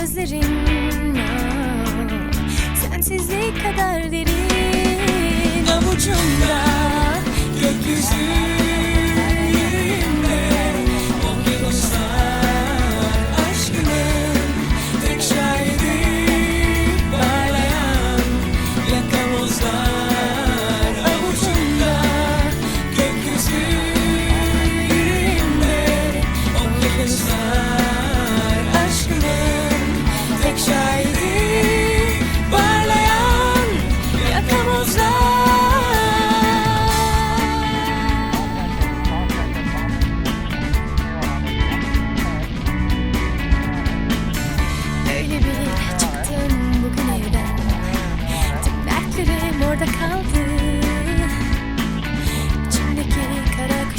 gözlerin Sensizlik kadar derin. Avucumda gökyüzü orada kaldı? İçimdeki kara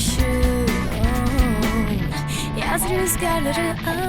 oh, Yaz rüzgarları aldı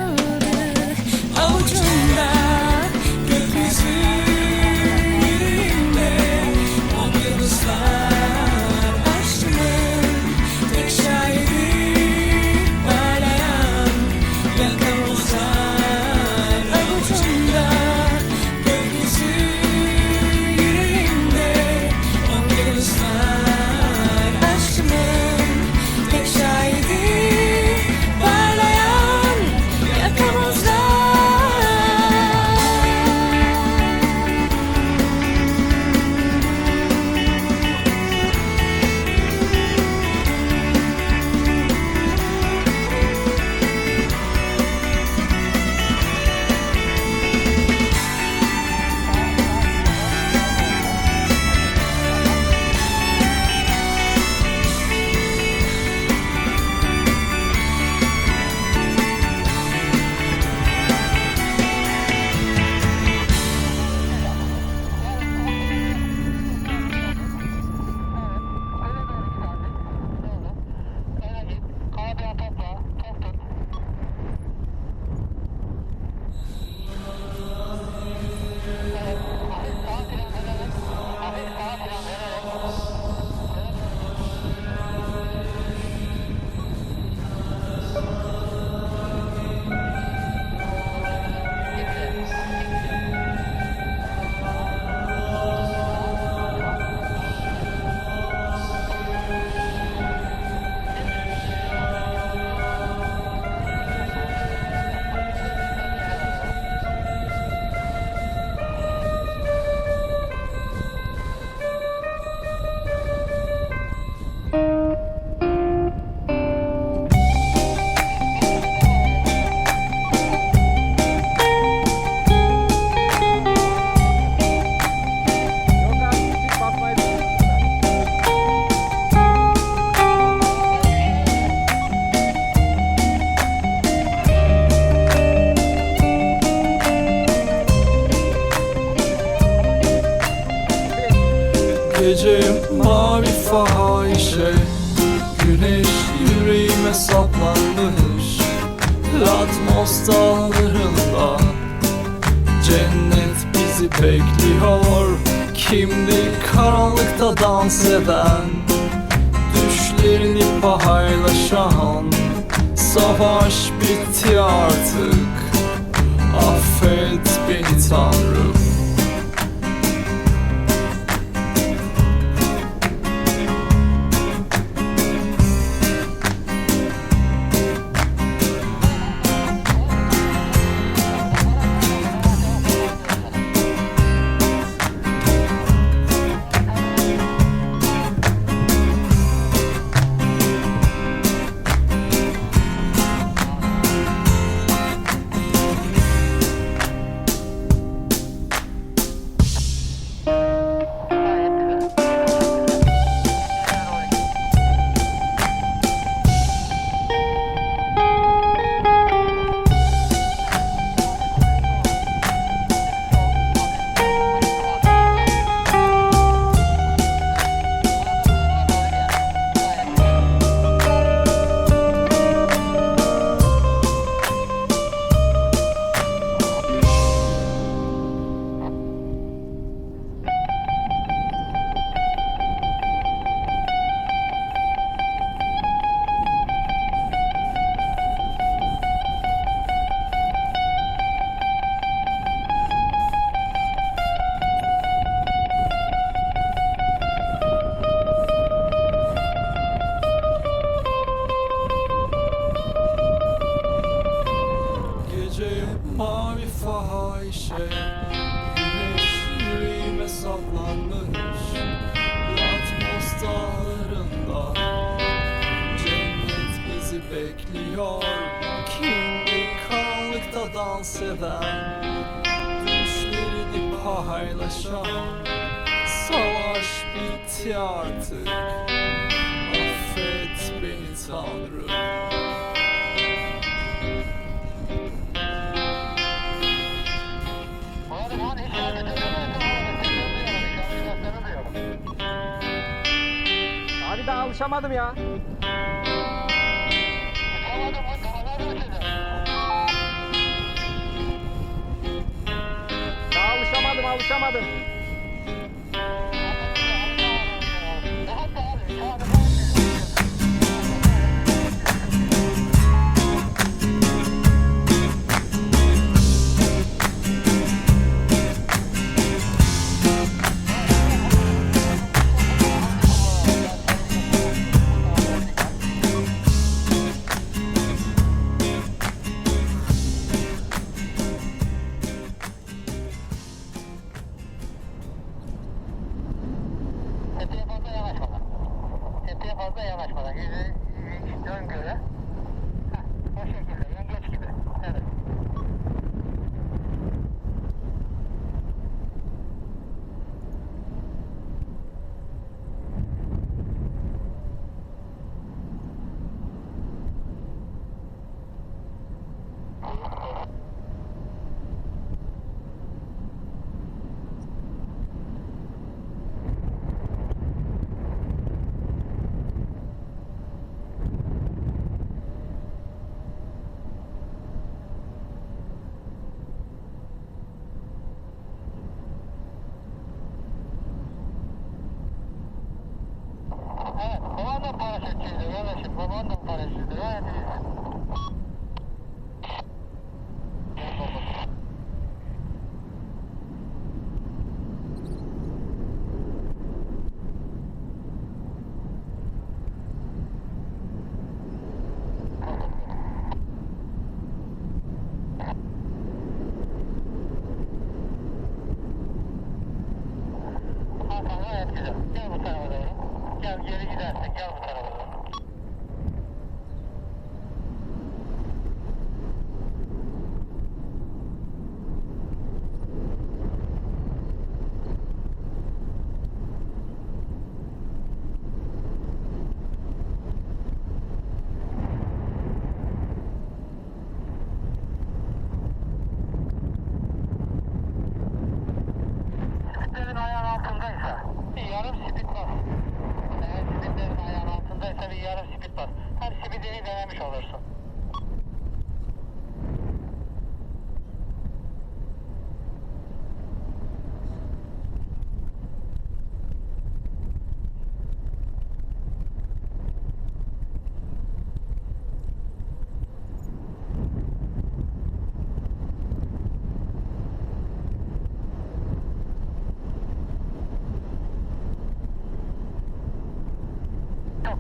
mavi fahişe Güneş yüreğime saplanmış. Latmos dağlarında Cennet bizi bekliyor. Kimdi karanlıkta dans eden Düşlerini paylaşan? Savaş bitti artık Affet beni Tanrım karanlıkta dans eden Düşlerini paylaşan Savaş bitti artık Affet beni Tanrım. Abi daha alışamadım ya. Lan kafaları uçacak. Alışamadım este, se fue para el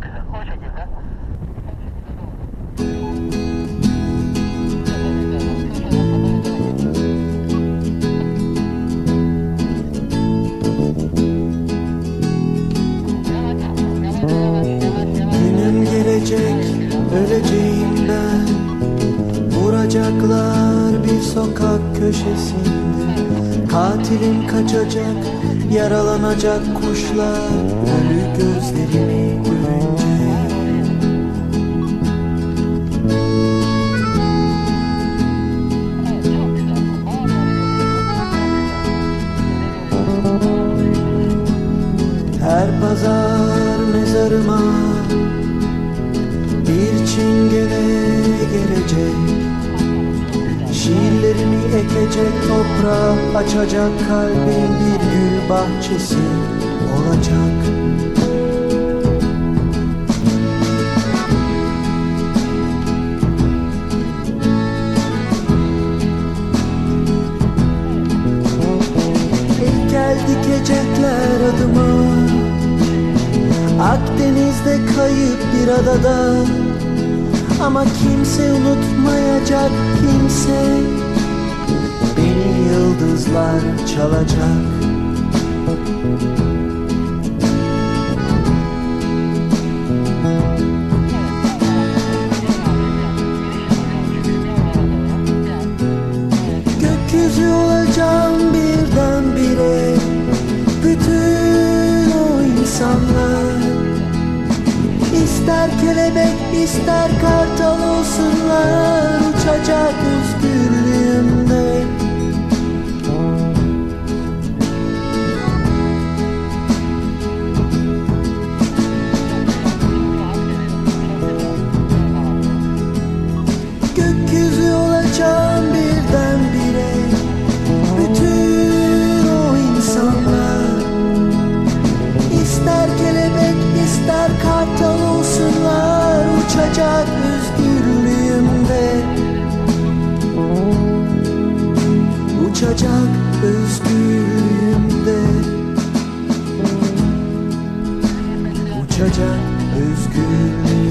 O gelecek, öleceğim ben. Vuracaklar bir sokak köşesinde. Katilim kaçacak, yaralanacak kuşlar. Ölü gözlerimi gelecek Şiirlerimi ekecek toprağa açacak kalbim bir gül bahçesi olacak. Heykel dikecekler adıma Akdeniz'de kayıp bir adada ama kimse unutmayacak kimse. Beni yıldızlar çalacak. Gökyüzü olacağım birdenbire. Bütün o insanlar İster kelebek ister kartal olsunlar Uçacak özgürlüğüm uçacak özgürlüğümde. Uçacak özgürlüğümde